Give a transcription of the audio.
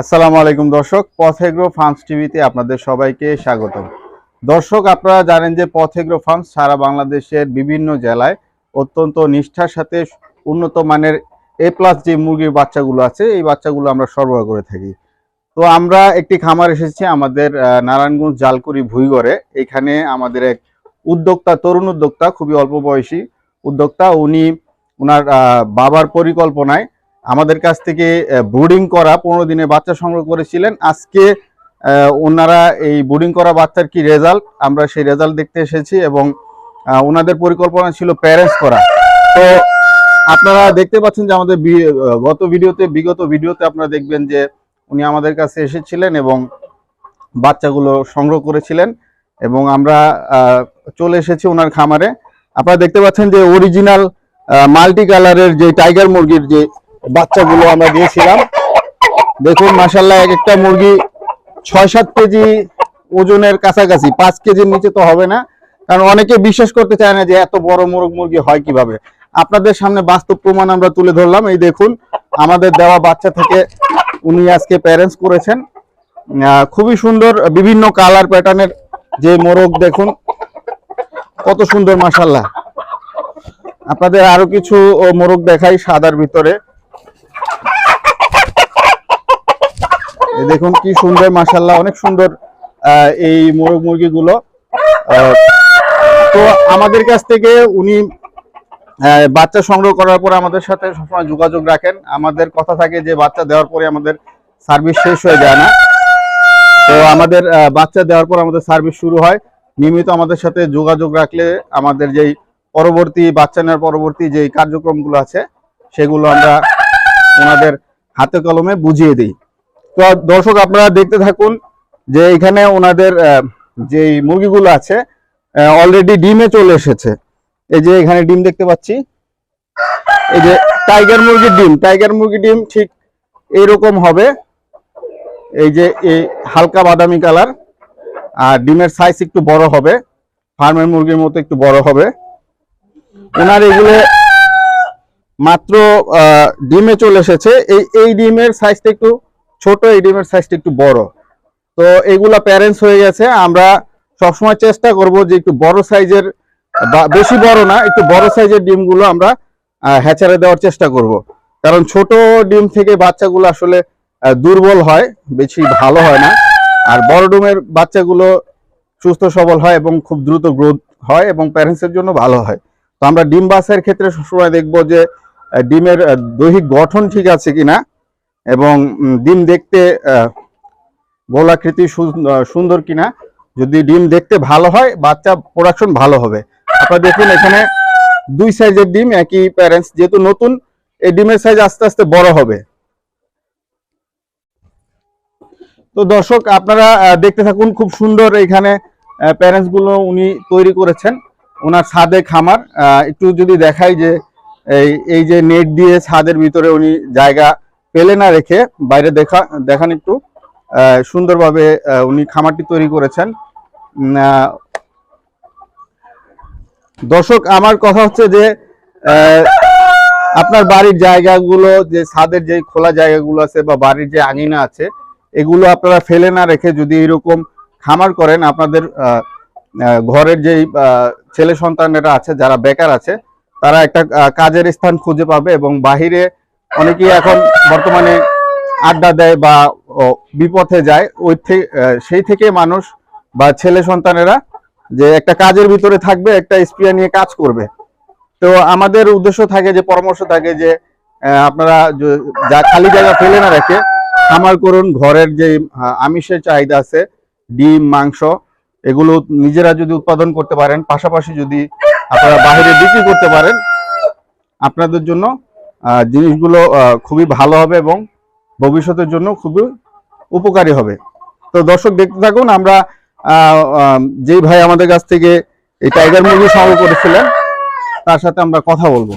আসসালামু আলাইকুম দর্শক, পথেগ্রো ফার্মস টিভিতে আপনাদের সবাইকে স্বাগত দর্শক, আপনারা জানেন যে পথেগ্রো ফার্মস সারা বাংলাদেশের বিভিন্ন জেলায় অত্যন্ত নিষ্ঠার সাথে উন্নত মানের এ প্লাস যে মুরগির বাচ্চাগুলো আছে, এই বাচ্চাগুলো আমরা সরবরাহ করে থাকি। তো আমরা একটি খামার এসেছি আমাদের নারায়ণগঞ্জ জালকুড়ি ভুইগড়ে। এখানে আমাদের এক উদ্যোক্তা, তরুণ উদ্যোক্তা, খুবই অল্প বয়সী উদ্যোক্তা, উনি ওনার বাবার পরিকল্পনায় আমাদের কাছ থেকে ব্রুডিং করা পনেরো দিনে বাচ্চা সংগ্রহ করেছিলেন। আজকে ওনারা এই ব্রুডিং করা বাচ্চার কি রেজাল্ট আমরা সেই রেজাল্ট দেখতে এসেছি এবং ওনাদের পরিকল্পনা ছিল প্যারেন্টস করা। তো আপনারা দেখতে পাচ্ছেন যে আমাদের গত ভিডিওতে, বিগত ভিডিওতে আপনারা দেখবেন যে উনি আমাদের কাছে এসেছিলেন এবং বাচ্চাগুলো সংগ্রহ করেছিলেন এবং আমরা চলে এসেছি ওনার খামারে। আপনারা দেখতে পাচ্ছেন যে অরিজিনাল মাল্টি কালারের যে টাইগার মুরগির যে বাচ্চাগুলো আমরা দিয়েছিলাম। দেখুন মাসাল্লাহ এক একটা মুরগি ছয় সাত কেজি ওজনের কাছাকাছি, পাঁচ কেজির নিচে তো হবে না। কারণ অনেকে বিশ্বাস করতে চায় না যে এত বড় মোরগ মুরগি হয় কীভাবে। আপনাদের সামনে বাস্তব প্রমাণ আমরা তুলে ধরলাম। এই দেখুন, আমাদের দেওয়া বাচ্চা থেকে উনি আজকে প্যারেন্টস করেছেন। খুবই সুন্দর, বিভিন্ন কালার প্যাটার্নের যে মোরগ, দেখুন, কত সুন্দর মাসাল্লাহ আপনাদের আরও কিছু মোরগ দেখাই সাদার ভিতরে। দেখুন কি সুন্দর মাসাল্লাহ অনেক সুন্দর এই মোরগ মুরগিগুলো। তো আমাদের কাছ থেকে উনি বাচ্চা সংগ্রহ করার পর আমাদের সাথে সবসময় যোগাযোগ রাখেন। আমাদের কথা থাকে যে বাচ্চা দেওয়ার পরে আমাদের সার্ভিস শেষ হয়ে যায় না। তো আমাদের বাচ্চা দেওয়ার পর আমাদের সার্ভিস শুরু হয়। নিয়মিত আমাদের সাথে যোগাযোগ রাখলে আমাদের যেই পরবর্তী, বাচ্চা নেওয়ার পরবর্তী যেই কার্যক্রমগুলো আছে, সেগুলো আমরা ওনাদের হাতে কলমে বুঝিয়ে দিই। তো দর্শক আপনারা দেখতে থাকুন যে এখানে ওনাদের যেই মুরগিগুলো আছে অলরেডি ডিমে চলে এসেছে। এই যে এখানে ডিম দেখতে পাচ্ছি। এই যে টাইগার মুরগির ডিম টাইগার মুরগির ডিম ঠিক এইরকম হবে। এই যে এই হালকা বাদামি কালার, আর ডিমের সাইজ একটু বড় হবে। ফার্মের মুরগির মতো একটু বড় হবে। ওনার এগুলো মাত্র ডিমে চলে এসেছে। এই এই ডিমের সাইজটা একটু ছোট এই ডিমের সাইজটা একটু বড়। তো এগুলা প্যারেন্টস হয়ে গেছে, আমরা সবসময় চেষ্টা করব যে একটু বড় সাইজের বেশি বড় না, একটু বড় সাইজের ডিমগুলো আমরা হ্যাচারে দেওয়ার চেষ্টা করব। কারণ ছোট ডিম থেকে বাচ্চাগুলো আসলে দুর্বল হয়, বেশি ভালো হয় না। আর বড় ডিমের বাচ্চাগুলো সুস্থ, সবল হয় এবং খুব দ্রুত গ্রোথ হয় এবং প্যারেন্টসের জন্য ভালো হয়। তো আমরা ডিম বাসের ক্ষেত্রে সবসময় দেখব যে ডিমের দৈহিক গঠন ঠিক আছে কিনা। এবং ডিম দেখতে গোলাকৃতি সুন্দর কিনা। যদি ডিম দেখতে ভালো হয়, বাচ্চা প্রোডাকশন ভালো হবে। আপনারা দেখুন এখানে দুই সাইজের ডিম, একই প্যারেন্টস যেহেতু নতুন, এই ডিমের সাইজ আস্তে আস্তে বড় হবে। তো দর্শক, আপনারা দেখতে থাকুন খুব সুন্দর এখানে প্যারেন্টসগুলো উনি তৈরি করেছেন। ওনার ছাদে খামার একটু যদি দেখাই যে এই যে নেট দিয়ে ছাদের ভিতরে উনি জায়গা পেলে না রেখে বাইরে দেখা, দেখান একটু। সুন্দরভাবে উনি খামারটি তৈরি করেছেন। দর্শক, আমার কথা হচ্ছে যে আপনার বাড়ির জায়গাগুলো, যে ছাদের যে খোলা জায়গাগুলো আছে বা বাড়ির যে আঙিনা আছে, এগুলো আপনারা ফেলে না রেখে যদি এরকম খামার করেন, আপনাদের ঘরের যেই ছেলে সন্তানেরা আছে, যারা বেকার আছে, তারা একটা কাজের স্থান খুঁজে পাবে এবং বাহিরে অনেকেই এখন বর্তমানে আড্ডা দেয় বা বিপথে যায়। ওই সেই থেকে মানুষ বা ছেলে সন্তানেরা যে একটা কাজের ভিতরে থাকবে, একটা স্প্রিয়া নিয়ে কাজ করবে। তো আমাদের উদ্দেশ্য থাকে যে, পরামর্শ থাকে যে আপনারা যা খালি জায়গা ফেলে না রেখে খামার করুন। ঘরের যে আমিষের চাহিদা আছে, ডিম, মাংস, এগুলো নিজেরা যদি উৎপাদন করতে পারেন, পাশাপাশি যদি আপনারা বাইরে বিক্রি করতে পারেন, আপনাদের জন্য জিনিসগুলো খুবই ভালো হবে এবং ভবিষ্যতের জন্য খুবই উপকারী হবে। তো দর্শক দেখতে থাকুন, আমরা যেই ভাই আমাদের কাছ থেকে এই টাইগার মুরগি সংগ্রহ করেছিলেন, তার সাথে আমরা কথা বলব।